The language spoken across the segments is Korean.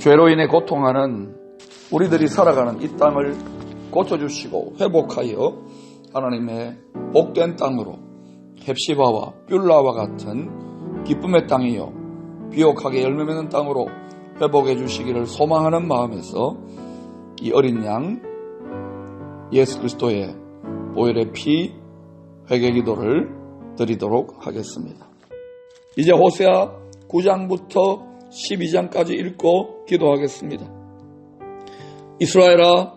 죄로 인해 고통하는 우리들이 살아가는 이 땅을 고쳐주시고 회복하여 하나님의 복된 땅으로 헵시바와 뷸라와 같은 기쁨의 땅이요 비옥하게 열매 맺는 땅으로 회복해 주시기를 소망하는 마음에서 이 어린 양 예수 그리스도의 보혈의 피 회개 기도를 드리도록 하겠습니다. 이제 호세아 9장부터 12장까지 읽고 기도하겠습니다. 이스라엘아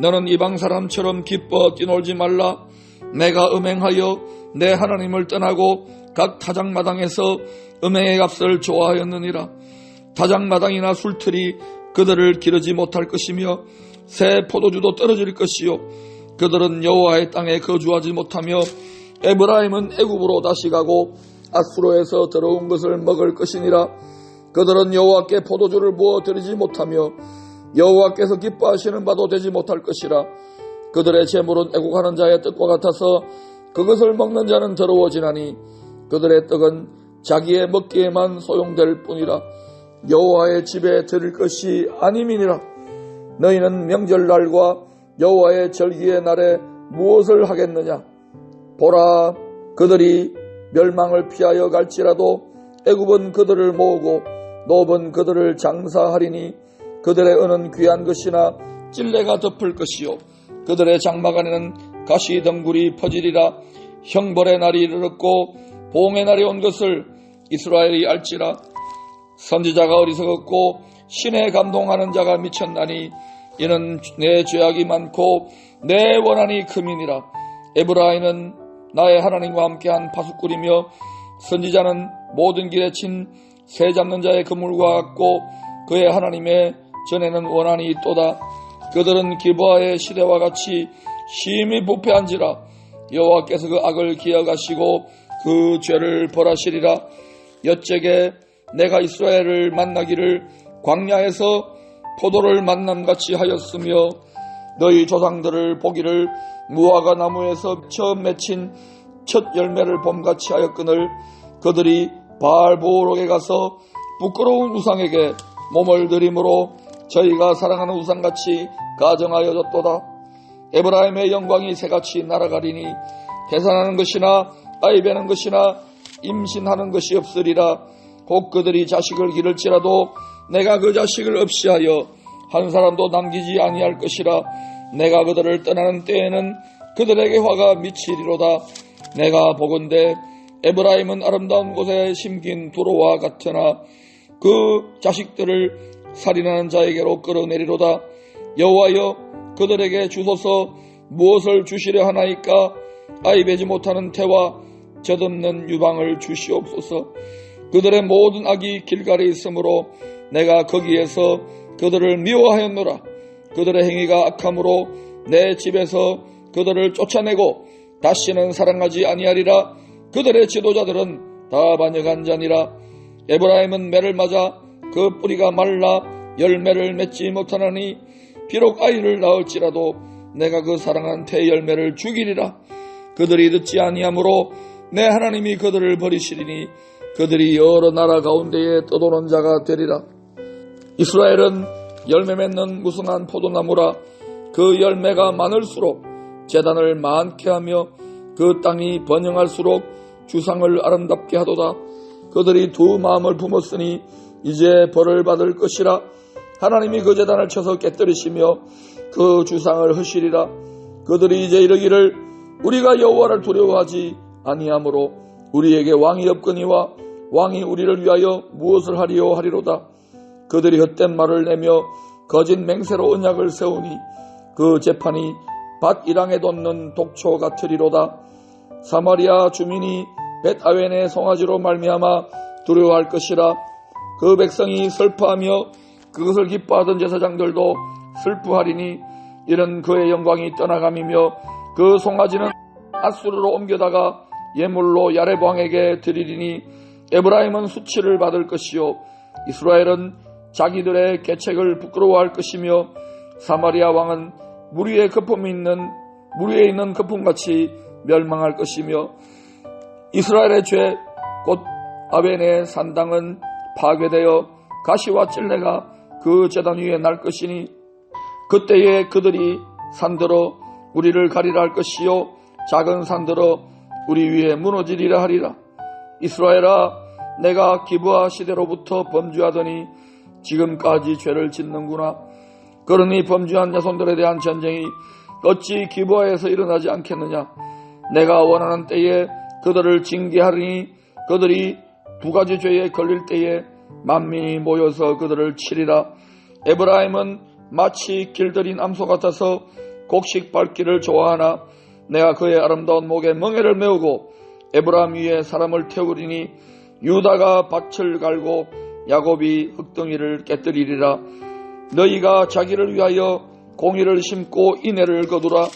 너는 이방 사람처럼 기뻐 뛰놀지 말라. 내가 음행하여 내 하나님을 떠나고 각 타작마당에서 음행의 값을 좋아하였느니라. 타작마당이나 술틀이 그들을 기르지 못할 것이며 새 포도주도 떨어질 것이요. 그들은 여호와의 땅에 거주하지 못하며 에브라임은 애굽으로 다시 가고 아수로에서 들어온 것을 먹을 것이니라 그들은 여호와께 포도주를 부어 드리지 못하며 여호와께서 기뻐하시는 바도 되지 못할 것이라. 그들의 재물은 애국하는 자의 뜻과 같아서 그것을 먹는 자는 더러워지나니 그들의 떡은 자기의 먹기에만 소용될 뿐이라. 여호와의 집에 드릴 것이 아님이니라. 너희는 명절날과 여호와의 절기의 날에 무엇을 하겠느냐? 보라 그들이 멸망을 피하여 갈지라도 애굽은 그들을 모으고 노은 그들을 장사하리니 그들의 은은 귀한 것이나 찔레가 덮을 것이요. 그들의 장막 안에는 가시 덩굴이 퍼지리라. 형벌의 날이 이르렀고 보응의 날이 온 것을 이스라엘이 알지라. 선지자가 어리석었고 신에 감동하는 자가 미쳤나니 이는 내 죄악이 많고 내 원한이 금이니라. 에브라임은 나의 하나님과 함께한 파수꾼이며 선지자는 모든 길에 친 새 잡는 자의 그물과 같고 그의 하나님의 전에는 원한이 있도다. 그들은 기부하의 시대와 같이 심히 부패한지라 여호와께서 그 악을 기억하시고 그 죄를 벌하시리라. 여째게 내가 이스라엘을 만나기를 광야에서 포도를 만남같이 하였으며 너희 조상들을 보기를 무화과 나무에서 처음 맺힌 첫 열매를 봄같이 하였거늘 그들이 바알보록에 가서 부끄러운 우상에게 몸을 들임으로 저희가 사랑하는 우상같이 가정하여졌도다. 에브라임의 영광이 새같이 날아가리니 계산하는 것이나 아이 베는 것이나 임신하는 것이 없으리라. 혹 그들이 자식을 기를지라도 내가 그 자식을 없이 하여 한 사람도 남기지 아니할 것이라. 내가 그들을 떠나는 때에는 그들에게 화가 미치리로다. 내가 보건대 에브라임은 아름다운 곳에 심긴 두로와 같으나 그 자식들을 살인하는 자에게로 끌어내리로다. 여호와여 그들에게 주소서 무엇을 주시려 하나이까 아이 베지 못하는 태와 젖없는 유방을 주시옵소서. 그들의 모든 악이 길가에 있으므로 내가 거기에서 그들을 미워하였노라. 그들의 행위가 악함으로 내 집에서 그들을 쫓아내고 다시는 사랑하지 아니하리라. 그들의 지도자들은 다 반역한 자니라. 에브라임은 매를 맞아 그 뿌리가 말라 열매를 맺지 못하나니 비록 아이를 낳을지라도 내가 그 사랑한 태 열매를 죽이리라. 그들이 듣지 아니하므로 내 하나님이 그들을 버리시리니 그들이 여러 나라 가운데에 떠도는 자가 되리라. 이스라엘은 열매 맺는 무성한 포도나무라 그 열매가 많을수록 재단을 많게 하며 그 땅이 번영할수록 주상을 아름답게 하도다. 그들이 두 마음을 품었으니 이제 벌을 받을 것이라. 하나님이 그 재단을 쳐서 깨뜨리시며 그 주상을 허시리라. 그들이 이제 이르기를 우리가 여호와를 두려워하지 아니하므로 우리에게 왕이 없거니와 왕이 우리를 위하여 무엇을 하리요 하리로다. 그들이 헛된 말을 내며 거짓 맹세로 언약을 세우니 그 재판이 밭 이랑에 돋는 독초 같으리로다. 사마리아 주민이 벳아웬의 송아지로 말미암아 두려워할 것이라. 그 백성이 슬퍼하며 그것을 기뻐하던 제사장들도 슬프하리니 이는 그의 영광이 떠나감이며 그 송아지는 아수르로 옮겨다가 예물로 야렙 왕에게 드리리니 에브라임은 수치를 받을 것이요 이스라엘은 자기들의 계책을 부끄러워할 것이며 사마리아 왕은 물 위에 거품이 있는 물 위에 있는 거품같이 멸망할 것이며 이스라엘의 죄 곧 아벤의 산당은 파괴되어 가시와 찔레가 그 재단 위에 날 것이니 그때에 그들이 산들어 우리를 가리라 할 것이요 작은 산들어 우리 위에 무너지리라 하리라. 이스라엘아 내가 기부하 시대로부터 범죄하더니 지금까지 죄를 짓는구나. 그러니 범죄한 자손들에 대한 전쟁이 어찌 기부하에서 일어나지 않겠느냐 내가 원하는 때에 그들을 징계하리니 그들이 두 가지 죄에 걸릴 때에 만민이 모여서 그들을 치리라. 에브라임은 마치 길들인 암소 같아서 곡식 밟기를 좋아하나 내가 그의 아름다운 목에 멍에를 메우고 에브라임 위에 사람을 태우리니 유다가 밭을 갈고 야곱이 흙덩이를 깨뜨리리라. 너희가 자기를 위하여 공의를 심고 인애를 거두라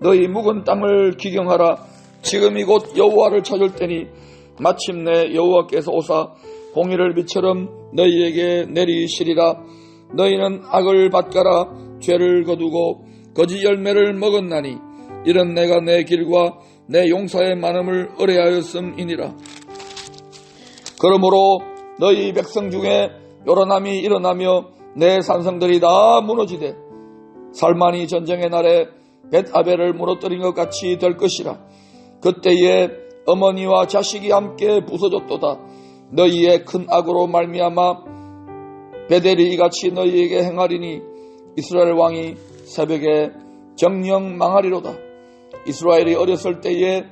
너희 묵은 땅을 기경하라. 지금 이곳 여호와를 찾을 때니 마침내 여호와께서 오사 공의를 비처럼 너희에게 내리시리라. 너희는 악을 밭가라. 죄를 거두고 거짓 열매를 먹었나니 이런 내가 내 길과 내 용사의 많음을 의뢰하였음이니라. 그러므로 너희 백성 중에 요란함이 일어나며 내 산성들이 다 무너지되 살만이 전쟁의 날에 벳아벨을 무너뜨린 것 같이 될 것이라. 그때에 어머니와 자식이 함께 부서졌도다. 너희의 큰 악으로 말미암아 베델이 이같이 너희에게 행하리니 이스라엘 왕이 새벽에 정령 망하리로다. 이스라엘이 어렸을 때에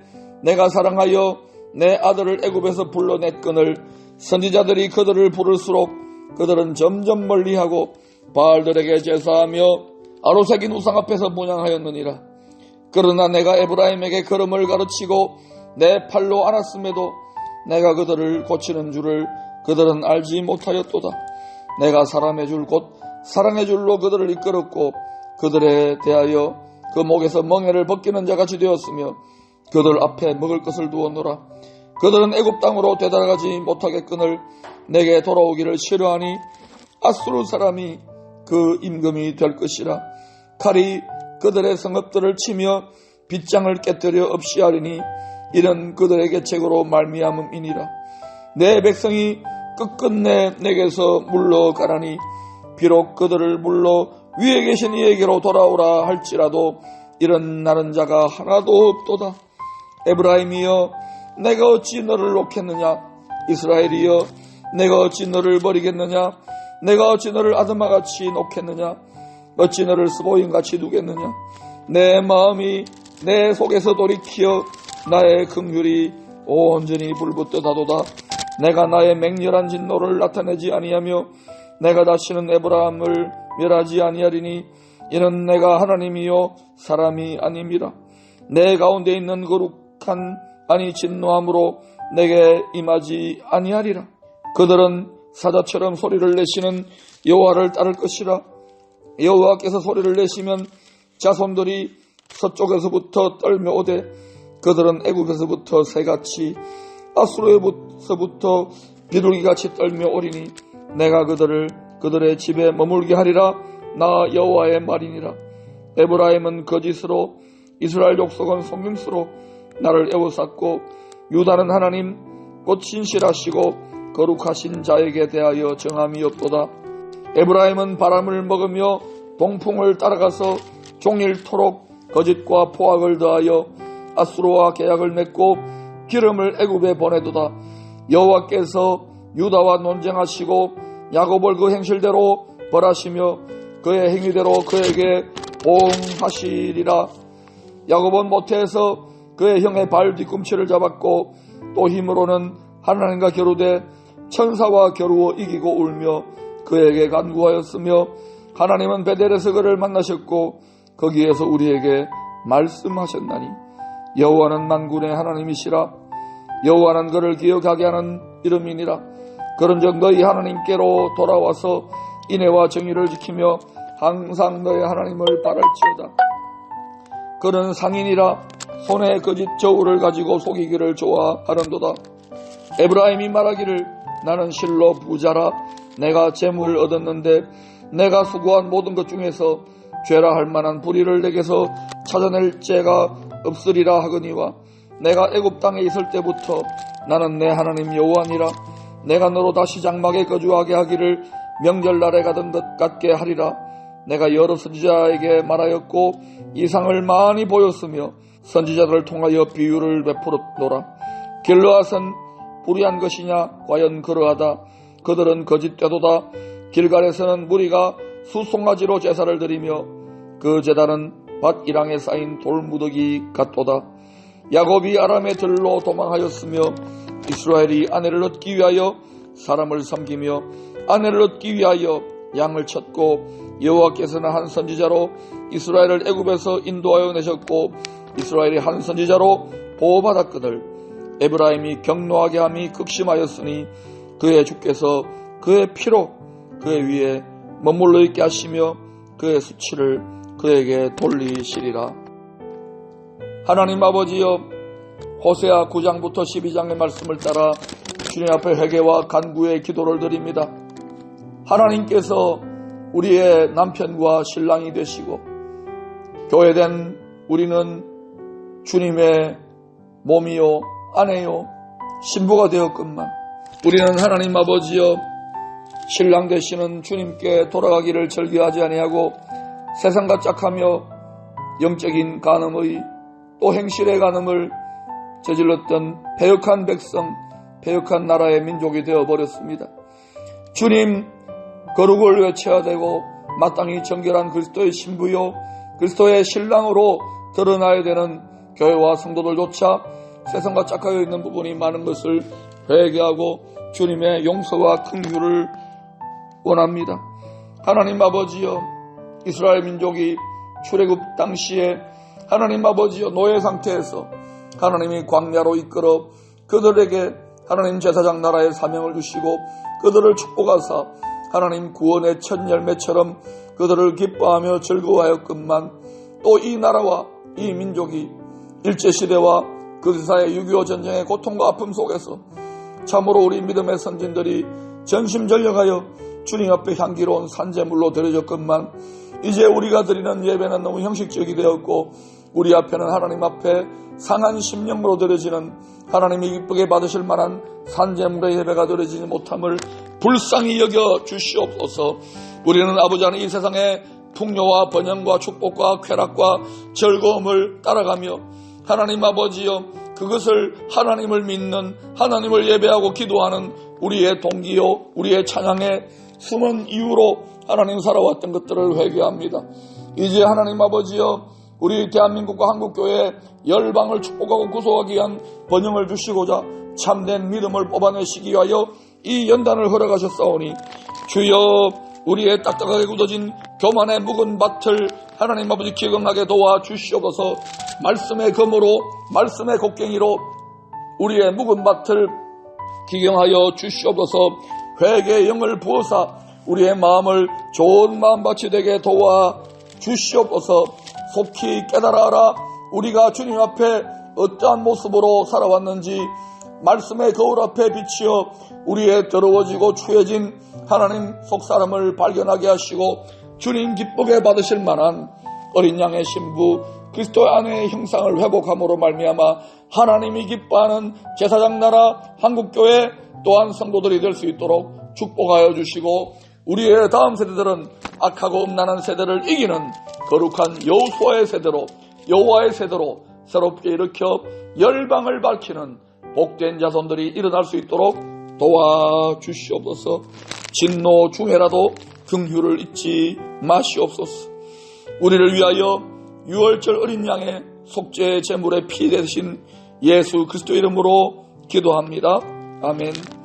내가 사랑하여 내 아들을 애굽에서 불러냈거늘 선지자들이 그들을 부를수록 그들은 점점 멀리하고 바알들에게 제사하며 아로새긴 우상 앞에서 문양하였느니라. 그러나 내가 에브라임에게 걸음을 가르치고 내 팔로 안았음에도 내가 그들을 고치는 줄을 그들은 알지 못하였도다. 내가 사람의 줄 곧 사랑의 줄로 그들을 이끌었고 그들에 대하여 그 목에서 멍에를 벗기는 자같이 되었으며 그들 앞에 먹을 것을 두었노라. 그들은 애굽 땅으로 되돌아가지 못하겠거늘 내게 돌아오기를 싫어하니 아수르 사람이 그 임금이 될 것이라 칼이 그들의 성읍들을 치며 빗장을 깨뜨려 없이 하리니 이런 그들에게 책으로 말미암음이니라. 내 백성이 끝끝내 내게서 물러가라니 비록 그들을 물러 위에 계신 이에게로 돌아오라 할지라도 이런 나른 자가 하나도 없도다. 에브라임이여 내가 어찌 너를 놓겠느냐? 이스라엘이여 내가 어찌 너를 버리겠느냐? 내가 어찌 너를 아드마같이 놓겠느냐 어찌 너를 스보임같이 두겠느냐? 내 마음이 내 속에서 돌이키어 나의 긍휼이 온전히 불붙듯 하도다. 내가 나의 맹렬한 진노를 나타내지 아니하며 내가 다시는 에브라함을 멸하지 아니하리니 이는 내가 하나님이요 사람이 아님이라 내 가운데 있는 거룩한 아니 진노함으로 내게 임하지 아니하리라. 그들은 사자처럼 소리를 내시는 여호와를 따를 것이라 여호와께서 소리를 내시면 자손들이 서쪽에서부터 떨며 오되 그들은 애국에서부터 새같이 아수르에서부터 비둘기같이 떨며 오리니 내가 그들을 그들의 집에 머물게 하리라. 나 여호와의 말이니라. 에브라임은 거짓으로 이스라엘 족속은 속임수로 나를 애워쌌고 유다는 하나님 곧 신실하시고 거룩하신 자에게 대하여 정함이 없도다 에브라임은 바람을 먹으며 동풍을 따라가서 종일토록 거짓과 포악을 더하여 아수르와 계약을 맺고 기름을 애굽에 보내도다. 여호와께서 유다와 논쟁하시고 야곱을 그 행실대로 벌하시며 그의 행위대로 그에게 보응하시리라. 야곱은 모태에서 그의 형의 발 뒤꿈치를 잡았고 또 힘으로는 하나님과 겨루되 천사와 겨루어 이기고 울며 그에게 간구하였으며 하나님은 베델에서 그를 만나셨고 거기에서 우리에게 말씀하셨나니 여호와는 만군의 하나님이시라. 여호와는 그를 기억하게 하는 이름이니라. 그런즉 너희 하나님께로 돌아와서 인애와 정의를 지키며 항상 너희 하나님을 바랄지어다. 그는 상인이라 손에 거짓 저울을 가지고 속이기를 좋아하는도다. 에브라임이 말하기를 나는 실로 부자라 내가 재물을 얻었는데 내가 수고한 모든 것 중에서 죄라 할 만한 불의를 내게서 찾아낼 죄가 없으리라 하거니와 내가 애굽 땅에 있을 때부터 나는 내 하나님 여호와니라 내가 너로 다시 장막에 거주하게 하기를 명절날에 가던 것 같게 하리라. 내가 여러 선지자에게 말하였고 이상을 많이 보였으며 선지자들을 통하여 비유를 베풀었노라. 길르앗은 불의한 것이냐? 과연 그러하다. 그들은 거짓되도다. 길갈에서는 무리가 수송아지로 제사를 드리며 그 제단은 밭 이랑에 쌓인 돌무더기 같도다. 야곱이 아람의 들로 도망하였으며 이스라엘이 아내를 얻기 위하여 사람을 섬기며 아내를 얻기 위하여 양을 쳤고 여호와께서는 한 선지자로 이스라엘을 애굽에서 인도하여 내셨고 이스라엘이 한 선지자로 보호받았거늘 에브라임이 경노하게 함이 극심하였으니 그의 주께서 그의 피로 그의 위에 머물러 있게 하시며 그의 수치를 그에게 돌리시리라. 하나님 아버지여 호세아 9장부터 12장의 말씀을 따라 주님 앞에 회개와 간구의 기도를 드립니다. 하나님께서 우리의 남편과 신랑이 되시고 교회된 우리는 주님의 몸이요 아내요 신부가 되었건만 우리는 하나님 아버지여 신랑 되시는 주님께 돌아가기를 절기하지 아니하고 세상과 짝하며 영적인 간음의 또 행실의 간음을 저질렀던 배역한 백성, 배역한 나라의 민족이 되어버렸습니다. 주님, 거룩을 외쳐야 되고 마땅히 정결한 그리스도의 신부요, 그리스도의 신랑으로 드러나야 되는 교회와 성도들조차 세상과 짝하여 있는 부분이 많은 것을 회개하고 주님의 용서와 긍휼을 원합니다. 하나님 아버지여 이스라엘 민족이 출애굽 당시에 하나님 아버지여 노예 상태에서 하나님이 광야로 이끌어 그들에게 하나님 제사장 나라의 사명을 주시고 그들을 축복하사 하나님 구원의 첫 열매처럼 그들을 기뻐하며 즐거워하였건만 또 이 나라와 이 민족이 일제시대와 그 사의 6.25 전쟁의 고통과 아픔 속에서 참으로 우리 믿음의 선진들이 전심 전력하여 주님 앞에 향기로운 산재물로 드려졌건만 이제 우리가 드리는 예배는 너무 형식적이 되었고 우리 앞에는 하나님 앞에 상한 심령으로 드려지는 하나님이 기쁘게 받으실 만한 산재물의 예배가 드려지지 못함을 불쌍히 여겨 주시옵소서. 우리는 아버지 하나님 이 세상의 풍요와 번영과 축복과 쾌락과 즐거움을 따라가며 하나님 아버지여 그것을 하나님을 믿는 하나님을 예배하고 기도하는 우리의 동기요 우리의 찬양의 숨은 이유로 하나님 살아왔던 것들을 회개합니다. 이제 하나님 아버지여 우리 대한민국과 한국교회 열방을 축복하고 구속하기 위한 번영을 주시고자 참된 믿음을 뽑아내시기 위하여 이 연단을 허락하셨사오니 주여 우리의 딱딱하게 굳어진 교만의 묵은 밭을 하나님 아버지 기억나게 도와 주시옵소서. 말씀의 검으로 말씀의 곡괭이로 우리의 묵은 밭을 기경하여 주시옵소서. 회개의 영을 부어사 우리의 마음을 좋은 마음밭이 되게 도와 주시옵소서. 속히 깨달아라. 우리가 주님 앞에 어떠한 모습으로 살아왔는지 말씀의 거울 앞에 비치어 우리의 더러워지고 추해진 하나님 속사람을 발견하게 하시고 주님 기쁘게 받으실 만한 어린 양의 신부 그리스도 안의 형상을 회복함으로 말미암아 하나님이 기뻐하는 제사장 나라 한국교회 또한 성도들이 될 수 있도록 축복하여 주시고 우리의 다음 세대들은 악하고 음란한 세대를 이기는 거룩한 여호수아의 세대로 여호와의 세대로 새롭게 일으켜 열방을 밝히는 복된 자손들이 일어날 수 있도록 도와주시옵소서 진노 중에라도 긍휼을 잊지 마시옵소서 우리를 위하여 유월절 어린 양의 속죄 제물의 피 대신 예수 그리스도 이름으로 기도합니다. 아멘.